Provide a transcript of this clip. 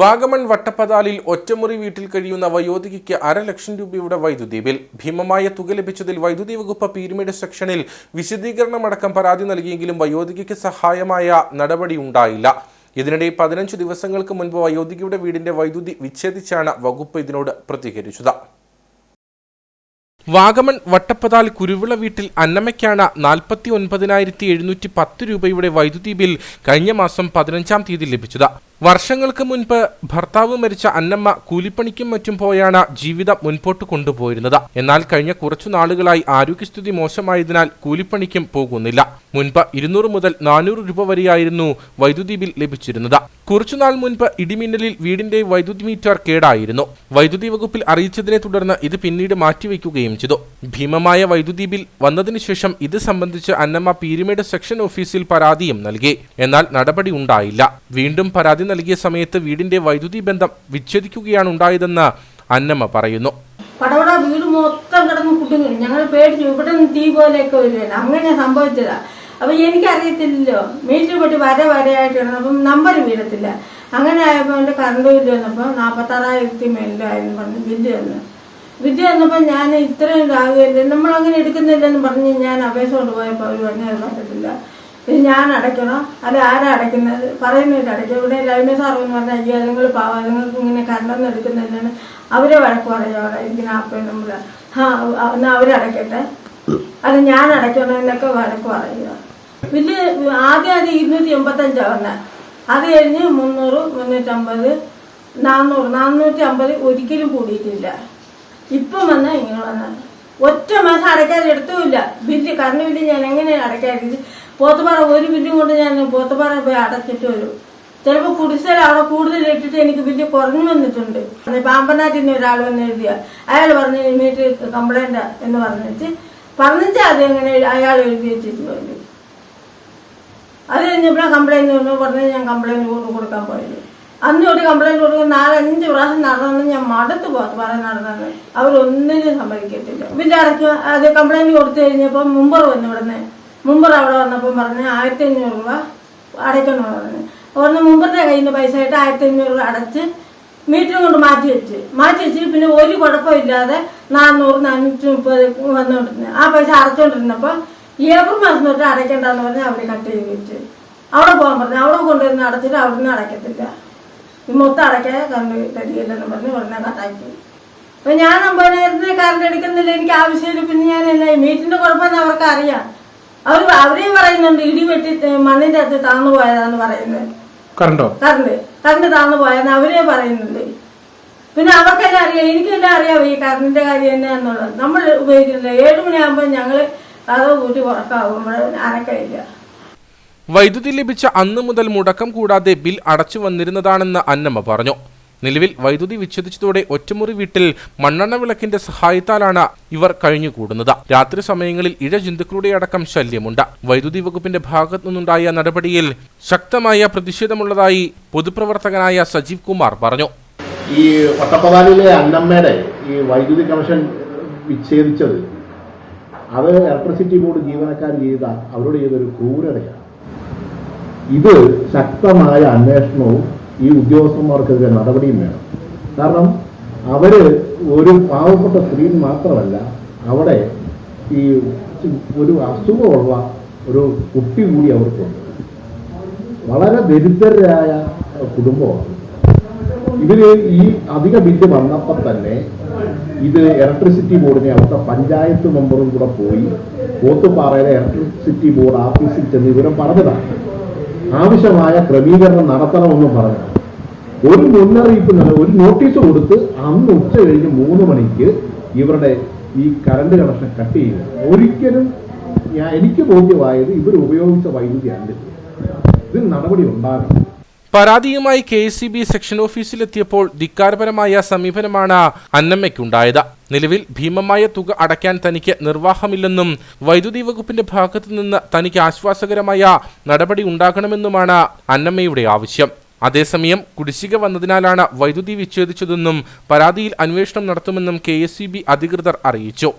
വാഗമൺ വട്ടപ്പതാലിൽ ഒറ്റമുറി വീട്ടിൽ കഴിയുന്ന വയോധികയ്ക്ക് ലക്ഷം രൂപയുടെ വൈദ്യുതി ബിൽ. ഭീമമായ തുക ലഭിച്ചതിൽ വൈദ്യുതി വകുപ്പ് പീരുമേട് സെക്ഷനിൽ വിശദീകരണമടക്കം പരാതി നൽകിയെങ്കിലും വയോധികയ്ക്ക് സഹായമായ നടപടി ഉണ്ടായില്ല. ഇതിനിടെ പതിനഞ്ച് ദിവസങ്ങൾക്ക് മുൻപ് വയോധികയുടെ വീടിന്റെ വൈദ്യുതി വിച്ഛേദിച്ചാണ് വകുപ്പ് ഇതിനോട് പ്രതികരിച്ചത്. വാഗമൺ വട്ടപ്പതാൽ കുരുവിള വീട്ടിൽ അന്നമ്മയ്ക്കാണ് നാൽപ്പത്തി ഒൻപതിനായിരത്തി എഴുന്നൂറ്റി പത്ത് രൂപയുടെ വൈദ്യുതി ബിൽ കഴിഞ്ഞ മാസം പതിനഞ്ചാം തീയതി ലഭിച്ചത്. വർഷങ്ങൾക്ക് മുൻപ് ഭർത്താവ് മരിച്ച അന്നമ്മ കൂലിപ്പണിക്കും മറ്റും പോയാണ് ജീവിതം മുൻപോട്ട് കൊണ്ടുപോയിരുന്നത്. എന്നാൽ കഴിഞ്ഞ കുറച്ചു നാളുകളായി ആരോഗ്യസ്ഥിതി മോശമായതിനാൽ കൂലിപ്പണിക്കും പോകുന്നില്ല. മുൻപ് ഇരുന്നൂറ് മുതൽ നാനൂറ് രൂപ വരെയായിരുന്നു വൈദ്യുതി ബിൽ ലഭിച്ചിരുന്നത്. കുറച്ചുനാൾ മുൻപ് ഇടിമിന്നലിൽ വീടിന്റെ വൈദ്യുതി മീറ്റർ കേടായിരുന്നു. വൈദ്യുതി വകുപ്പിൽ അറിയിച്ചതിനെ തുടർന്ന് ഇത് പിന്നീട് മാറ്റിവെക്കുകയും ചെയ്തു. ഭീമമായ വൈദ്യുതി ബിൽ വന്നതിനു ശേഷം ഇത് സംബന്ധിച്ച് അന്നമ്മ പീരുമേട് സെക്ഷൻ ഓഫീസിൽ പരാതിയും നൽകി. എന്നാൽ നടപടി ഉണ്ടായില്ല. വീണ്ടും പരാതി നൽകിയ സമയത്ത് വീടിന്റെ വൈദ്യുതി ബന്ധം വിച്ഛേദിക്കുകയാണ് ഉണ്ടായതെന്ന് അന്നമ്മ പറയുന്നു. പടവട വീട് മൊത്തം കിടന്ന് കുടുങ്ങി. ഞങ്ങൾ പേടിച്ചു. ഇവിടെ നിന്ന് തീ പോലെയൊക്കെ വരുമല്ലോ അങ്ങനെ സംഭവിച്ചതാ. അപ്പൊ എനിക്കറിയത്തില്ലല്ലോ. മീറ്റർ പൊട്ടി വര വരയായിട്ട് കിടന്നപ്പം നമ്പർ വീഴത്തില്ല. അങ്ങനെ ആയപ്പോൾ എന്റെ കറണ്ട് ബില്ല് വന്നപ്പോൾ നാൽപ്പത്താറായിരത്തി മേലിലായിരുന്നു പറഞ്ഞു ബില്ല് വന്നു. ബില്ല് വന്നപ്പോൾ ഞാൻ ഇത്രയും ഇതാകുകയല്ലേ നമ്മൾ അങ്ങനെ എടുക്കുന്നില്ലെന്ന് പറഞ്ഞ് ഞാൻ അപേക്ഷ കൊണ്ടുപോയപ്പോൾ അവർ പറഞ്ഞു അത് പറ്റത്തില്ല. ഇത് ഞാൻ അടയ്ക്കണോ? അല്ല ആരാ അടയ്ക്കുന്നത്? പറയുന്നില്ല അടയ്ക്കും. ഇവിടെ ലൈന സാർ പറഞ്ഞാൽ അയ്യോ നിങ്ങൾ പാവ നിങ്ങൾക്ക് ഇങ്ങനെ കണ്ടെന്ന് എടുക്കുന്നതിനാണ് അവരെ വഴക്ക് പറയുക ഇരിക്കുന്ന ആപ്പേ നമ്മൾ ആ എന്നാൽ അവരടയ്ക്കട്ടെ അത് ഞാൻ അടയ്ക്കണോ എന്നൊക്കെ വഴക്ക് പറയുക പിന്നെ ആദ്യം അത് ഇരുന്നൂറ്റി എൺപത്തഞ്ചാണ് പറഞ്ഞത് അത് കഴിഞ്ഞ് മുന്നൂറ് മുന്നൂറ്റമ്പത് നാന്നൂറ് നാന്നൂറ്റി അമ്പത് ഒരിക്കലും കൂടിയിട്ടില്ല. ഇപ്പം വന്ന ഇങ്ങനെ വന്ന. ഒറ്റ മാസം അടയ്ക്കാതെ എടുത്തുമില്ല. ബില്ല് കറണ്ട് ബില്ല് ഞാൻ എങ്ങനെ അടയ്ക്കാതിരിക്കും പോത്തുപാറ ഒരു ബില്ലും കൊണ്ട് ഞാൻ പോത്തുപാറ പോയി അടച്ചിട്ട് വരും. ചിലപ്പോൾ കുടിശ്ശില അവിടെ കൂടുതൽ ഇട്ടിട്ട് എനിക്ക് ബില്ല് കുറഞ്ഞു വന്നിട്ടുണ്ട്. പാമ്പനാട്ടിൽ നിന്ന് ഒരാൾ വന്ന് എഴുതിയ. അയാൾ പറഞ്ഞ് മീറ്റർ കംപ്ലൈന്റ് എന്ന് പറഞ്ഞിട്ട് പറഞ്ഞിട്ട് അത് എങ്ങനെ അയാൾ എഴുതി വെച്ചിട്ട് പോയത് അത് കഴിഞ്ഞപ്പോഴാണ് കംപ്ലൈന്റ് വന്നു. പറഞ്ഞ് ഞാൻ കംപ്ലൈന്റ് കൊണ്ട് കൊടുക്കാൻ പോയത്. അന്ന് തൊട്ട് കംപ്ലൈന്റ് കൊടുക്കും നാലഞ്ച് പ്രാവശ്യം നടന്നു ഞാൻ മടുത്ത് പോത്ത് പറയാൻ നടന്നത് അവരൊന്നിനും സമ്മതിക്കത്തില്ല. ബില്ല് അടയ്ക്കുക അത് കംപ്ലൈന്റ് കൊടുത്തു കഴിഞ്ഞപ്പോൾ മുമ്പർ വന്നു ഇവിടുന്ന് മുമ്പർ അവിടെ വന്നപ്പം പറഞ്ഞ് ആയിരത്തി അഞ്ഞൂറ് രൂപ അടയ്ക്കണം പറഞ്ഞു പറഞ്ഞ്. മുമ്പറിന്റെ കയ്യിൽ നിന്ന് പൈസ ആയിട്ട് ആയിരത്തി അഞ്ഞൂറ് രൂപ അടച്ച് മീറ്റർ കൊണ്ട് മാറ്റി വെച്ച്. മാറ്റി വെച്ച് പിന്നെ ഒരു കുഴപ്പമില്ലാതെ നാനൂറ് നാനൂറ്റി മുപ്പത് വന്നുകൊണ്ടിരുന്നു ആ പൈസ അടച്ചുകൊണ്ടിരുന്നപ്പോൾ ഏപ്രിൽ മാസം തൊട്ട് അടയ്ക്കണ്ടെന്ന് പറഞ്ഞ് അവിടെ കട്ട് ചെയ്ത് വെച്ച്. അവിടെ പോകാൻ പറഞ്ഞു. അവിടെ കൊണ്ടുവന്ന് അടച്ചിട്ട് അവിടുന്ന് അടയ്ക്കത്തില്ല. ഈ മൊത്തം അടയ്ക്കാൻ കറണ്ട് തരികയില്ലെന്ന് പറഞ്ഞ് ഉടനെ കട്ടാക്കി. അപ്പൊ ഞാൻ അമ്പതിനായിരത്തിന് കറണ്ട് എടുക്കുന്നില്ല. എനിക്ക് ആവശ്യമില്ല. പിന്നെ ഞാൻ എന്നായി മീറ്റിന്റെ കുഴപ്പമെന്ന് അവർക്ക് അറിയാം അവർ അവരെയും പറയുന്നുണ്ട് ഇടി വെട്ടി മണ്ണിന്റെ അകത്ത് താന്നു പോയതാന്ന് പറയുന്നത് കറണ്ടോ? കറണ്ട്. കറണ്ട് താന്നു പോയെന്ന് അവരേ പറയുന്നുണ്ട്. പിന്നെ അവർക്കെല്ലാം അറിയാം എനിക്കെല്ലാം അറിയാം ഈ കറണ്ടിന്റെ കാര്യം എന്നാന്നുള്ളത് നമ്മൾ ഉപയോഗിക്കുന്നില്ല. ഏഴ് മണിയാകുമ്പോൾ ഞങ്ങൾ അത് കൂട്ടി ഉറക്കാവുമ്പോൾ അനക്കയില്ല വൈദ്യുതി ലഭിച്ച അന്ന് മുതൽ മുടക്കം കൂടാതെ ബിൽ അടച്ചു വന്നിരുന്നതാണെന്ന് അന്നമ്മ പറഞ്ഞു. നിലവിൽ വൈദ്യുതി വിച്ഛേദിച്ചതോടെ ഒറ്റമുറി വീട്ടിൽ മണ്ണെണ്ണ വിളക്കിന്റെ സഹായത്താലാണ് ഇവർ കഴിഞ്ഞുകൂടുന്നത്. രാത്രി സമയങ്ങളിൽ ഇഴ ജന്തുക്കളുടെ അടക്കം ശല്യമുണ്ട്. വൈദ്യുതി വകുപ്പിന്റെ ഭാഗത്തു നിന്നുണ്ടായ നടപടിയിൽ ശക്തമായ പ്രതിഷേധമുള്ളതായി പൊതുപ്രവർത്തകനായ സജീവ് കുമാർ പറഞ്ഞു. ഈ ഒട്ടപ്പതാലിലെ അന്നമ്മയുടെ ഈ വൈദ്യുതി കമ്മീഷൻ വിച്ഛേദിച്ചത് അത് ഇലക്ട്രിസിറ്റി ബോർഡ് ജീവനക്കാർ ചെയ്ത അവരോട് ചെയ്തൊരു ക്രൂരതയാണ്. ഇത് ശക്തമായ അന്വേഷണവും ഈ ഉദ്യോഗസ്ഥന്മാർക്കെതിരെ നടപടിയും വേണം. കാരണം അവർ ഒരു പാവപ്പെട്ട സ്ത്രീ മാത്രമല്ല അവിടെ ഈ ഒരു അസുഖമുള്ള ഒരു കുട്ടി കൂടി അവർക്കുണ്ട് വളരെ ദരിദ്രരായ കുടുംബമാണ്. ഇതിൽ ഈ അധിക ബില്ല് വന്നപ്പോൾ തന്നെ ഇത് ഇലക്ട്രിസിറ്റി ബോർഡിനെ അവിടുത്തെ പഞ്ചായത്ത് മെമ്പറും കൂടെ പോയി പോത്തുപാറയിലെ ഇലക്ട്രിസിറ്റി ബോർഡ് ഓഫീസിൽ ചെന്ന് ഇവരും പറഞ്ഞതാണ്. ആവശ്യമായ ക്രമീകരണം നടത്തണമെന്നും പറഞ്ഞു. ഒരു മുന്നറിയിപ്പ് ഒരു നോട്ടീസ് കൊടുത്ത് അന്ന് ഉച്ച കഴിഞ്ഞ് മൂന്ന് മണിക്ക് ഇവരുടെ ഈ കറണ്ട് കണക്ഷൻ കട്ട് ചെയ്യുക. ഒരിക്കലും ഞാൻ എനിക്ക് ബോധ്യമായത് ഇവർ ഉപയോഗിച്ച വൈദ്യുതി അല്ല. ഇത്. ഇതിന് നടപടി ഉണ്ടാകണം. പരാതിയുമായി കെ സി ബി സെക്ഷൻ ഓഫീസിലെത്തിയപ്പോൾ ധിക്കാരപരമായ സമീപനമാണ് അന്നമ്മയ്ക്കുണ്ടായത്. നിലവിൽ ഭീമമായ തുക അടയ്ക്കാൻ തനിക്ക് നിർവാഹമില്ലെന്നും വൈദ്യുതി വകുപ്പിന്റെ ഭാഗത്തു നിന്ന് തനിക്ക് ആശ്വാസകരമായ നടപടി ഉണ്ടാകണമെന്നുമാണ് അന്നമ്മയുടെ ആവശ്യം. അതേസമയം കുടിശ്ശിക വന്നതിനാലാണ് വൈദ്യുതി വിച്ഛേദിച്ചതെന്നും പരാതിയിൽ അന്വേഷണം നടത്തുമെന്നും കെ അധികൃതർ അറിയിച്ചു.